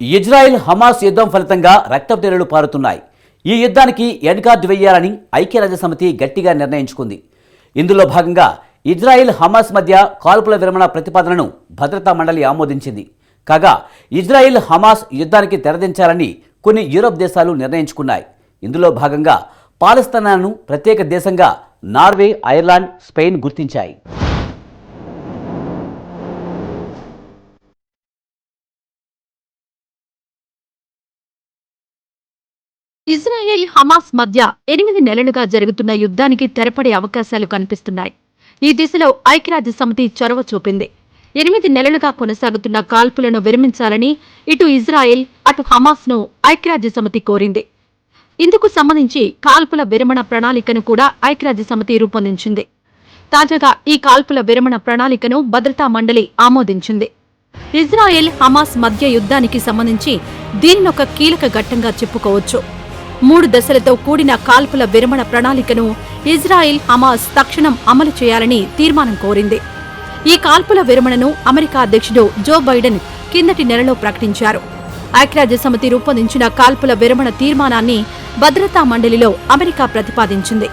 Israel Hamas యుద్ధం ఫలితంగా రక్తపు పారుతున్నాయి. ఈ యుద్ధానికి ఎన్కార్డు వేయాలని ఐక్యరాజ్యసమితి గట్టిగా నిర్ణయించుకుంది. ఇందులో భాగంగా ఇజ్రాయెల్ హమాస్ మధ్య కాల్పుల విరమణ ప్రతిపాదనను భద్రతా మండలి ఆమోదించింది. కాగా ఇజ్రాయెల్ హమాస్ యుద్ధానికి తెరదించాలని కొన్ని యూరోప్ దేశాలు నిర్ణయించుకున్నాయి. ఇందులో భాగంగా పాలస్తీనాను ప్రత్యేక దేశంగా నార్వే ఐర్లాండ్ స్పెయిన్ గుర్తించాయి. ఇజ్రాయెల్ హమాస్ మధ్య ఎనిమిది నెలలుగా జరుగుతున్న యుద్ధానికి తెరపడే అవకాశాలు కనిపిస్తున్నాయి. ఈ దిశలో ఐక్యరాజ్య సమితి చొరవ చూపింది. ఎనిమిది నెలలుగా కొనసాగుతున్న కాల్పులను విరమించాలని ఇటు ఇజ్రాయెల్ అటు హమాస్ను ఐక్యరాజ్య సమితి కోరింది. ఇందుకు సంబంధించి కాల్పుల విరమణ ప్రణాళికను కూడా ఐక్యరాజ్య సమితి రూపొందించింది. తాజాగా ఈ కాల్పుల విరమణ ప్రణాళికను భద్రతా మండలి ఆమోదించింది. ఇజ్రాయెల్ హమాస్ మధ్య యుద్ధానికి సంబంధించి దీనినొక కీలక ఘట్టంగా చెప్పుకోవచ్చు. మూడు దశలతో కూడిన కాల్పుల విరమణ ప్రణాళికను ఇజ్రాయిల్ హమాస్ తక్షణం అమలు చేయాలని తీర్మానం కోరింది. ఈ కాల్పుల విరమణను అమెరికా అధ్యక్షుడు జో బైడెన్ కిందటి నెలలో ప్రకటించారు. ఐక్యరాజ్య సమితి రూపొందించిన కాల్పుల విరమణ తీర్మానాన్ని భద్రతా మండలిలో అమెరికా ప్రతిపాదించింది.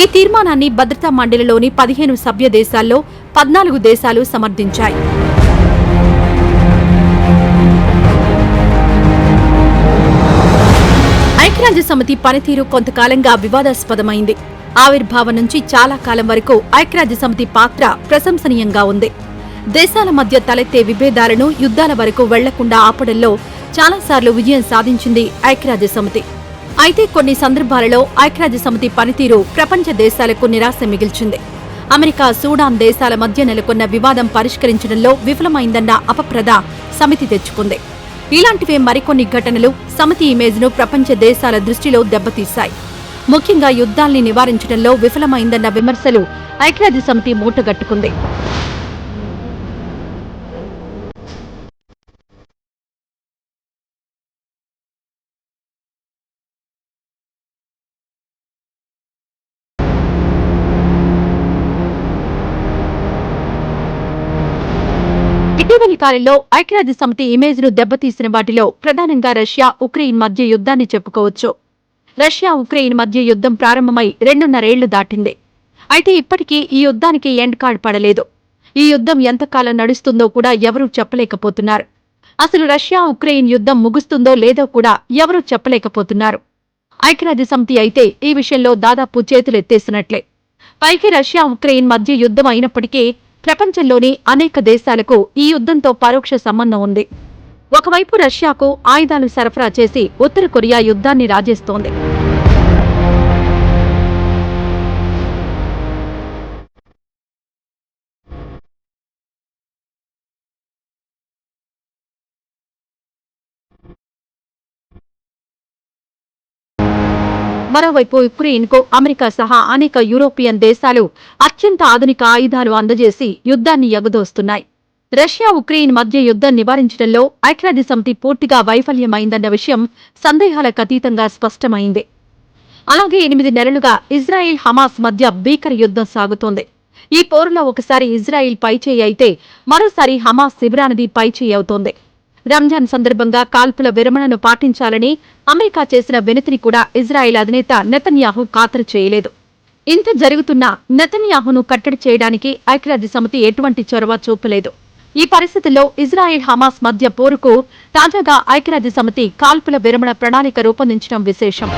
ఈ తీర్మానాన్ని భద్రతా మండలిలోని పదిహేను సభ్య దేశాల్లో పద్నాలుగు దేశాలు సమర్థించాయి. ఐక్యరాజ్య సమితి పనితీరు కొంతకాలంగా వివాదాస్పదమైంది. ఆవిర్భావం నుంచి చాలా కాలం వరకు ఐక్యరాజ్య సమితి పాత్ర ప్రశంసనీయంగా ఉంది. దేశాల మధ్య తలెత్తే విభేదాలను యుద్ధాల వరకు వెళ్ళకుండా ఆపడంలో చాలాసార్లు విజయం సాధించింది ఐక్యరాజ్య సమితి. అయితే కొన్ని సందర్భాలలో ఐక్యరాజ్య సమితి పనితీరు ప్రపంచ దేశాలకు నిరాశ మిగిల్చింది. అమెరికా సూడాన్ దేశాల మధ్య నెలకొన్న వివాదం పరిష్కరించడంలో విఫలమైందన్న అపప్రద సమితి తెచ్చుకుంది. ఇలాంటివే మరికొన్ని ఘటనలు సమితి ఇమేజ్ను ప్రపంచ దేశాల దృష్టిలో దెబ్బతీశాయి. ముఖ్యంగా యుద్ధాల్ని నివారించడంలో విఫలమైందన్న విమర్శలు ఐక్యరాజ్య సమితి మూటగట్టుకుంది. ఇటీవలి ఐక్యరాజ్య సమితి ఇమేజ్ను దెబ్బతీసిన వాటిలో ప్రధానంగా రష్యా ఉక్రెయిన్ మధ్య యుద్ధాన్ని చెప్పుకోవచ్చు. రష్యా ఉక్రెయిన్ మధ్య యుద్ధం ప్రారంభమై రెండున్నరేళ్ళు దాటింది. అయితే ఇప్పటికీ ఈ యుద్ధానికి ఎండ్ కార్డ్ పడలేదు. ఈ యుద్ధం ఎంతకాలం నడుస్తుందో కూడా ఎవరూ చెప్పలేకపోతున్నారు. అసలు రష్యా ఉక్రెయిన్ యుద్ధం ముగుస్తుందో లేదో కూడా ఎవరూ చెప్పలేకపోతున్నారు. ఐక్యరాజ్య సమితి అయితే ఈ విషయంలో దాదాపు చేతులెత్తేసినట్లే. పైకి రష్యా ఉక్రెయిన్ మధ్య యుద్ధం అయినప్పటికీ ప్రపంచంలోని అనేక దేశాలకు ఈ యుద్ధంతో పరోక్ష సంబంధం ఉంది. ఒకవైపు రష్యాకు ఆయుధాలు సరఫరా చేసి ఉత్తర కొరియా యుద్ధాన్ని రాజేస్తోంది. మరోవైపు ఉక్రెయిన్కు అమెరికా సహా అనేక యూరోపియన్ దేశాలు అత్యంత ఆధునిక ఆయుధాలు అందజేసి యుద్ధాన్ని ఎగదోస్తున్నాయి. రష్యా ఉక్రెయిన్ మధ్య యుద్ధం నివారించడంలో ఐక్యరాజ్య సమితి పూర్తిగా వైఫల్యమైందన్న విషయం సందేహాలకు అతీతంగా స్పష్టమైంది. అలాగే ఎనిమిది నెలలుగా ఇజ్రాయిల్ హమాస్ మధ్య భీకర యుద్ధం సాగుతోంది. ఈ పోరులో ఒకసారి ఇజ్రాయిల్ పైచేయి అయితే మరోసారి హమాస్ శిబిరానది పైచేయి అవుతోంది. రంజాన్ సందర్భంగా కాల్పుల విరమణను పాటించాలని అమెరికా చేసిన వినతిని కూడా ఇజ్రాయెల్ అధినేత నెతన్యాహు ఖాతరు చేయలేదు. ఇంత జరుగుతున్నా నెతన్యాహును కట్టడి చేయడానికి ఐక్యరాజ్య సమితి ఎటువంటి చొరవ చూపలేదు. ఈ పరిస్థితుల్లో ఇజ్రాయెల్ హమాస్ మధ్య పోరుకు తాజాగా ఐక్యరాజ్య సమితి కాల్పుల విరమణ ప్రణాళిక రూపొందించడం విశేషం.